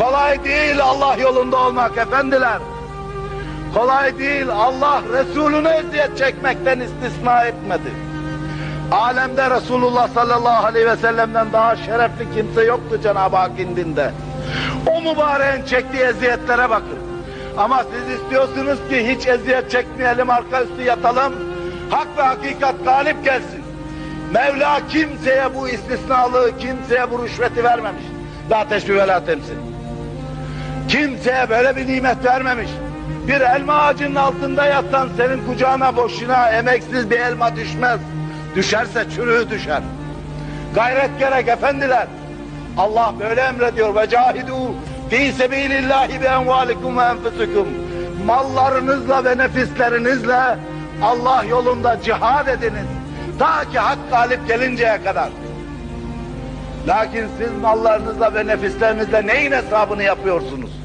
Kolay değil Allah yolunda olmak efendiler. Kolay değil Allah Resulüne eziyet çekmekten istisna etmedi. Alemde Resulullah sallallahu aleyhi ve sellem'den daha şerefli kimse yoktu Cenab-ı Hak indinde. O mübareğin çektiği eziyetlere bakın. Ama siz istiyorsunuz ki hiç eziyet çekmeyelim, arka üstü yatalım. Hak ve hakikat galip gelsin. Mevla kimseye bu istisnalığı, kimseye bu rüşveti vermemiş. La teşbih ve la temsil. Kimseye böyle bir nimet vermemiş. Bir elma ağacının altında yatan senin kucağına boşuna emeksiz bir elma düşmez. Düşerse çürüğü düşer. Gayret gerek efendiler. Allah böyle emrediyor ve cahidu fi sebilillahi bi envalikum ve enfusikum. Mallarınızla ve nefislerinizle Allah yolunda cihad ediniz. Ta ki hak galip gelinceye kadar. Lakin siz mallarınızla ve nefislerinizle neyin hesabını yapıyorsunuz?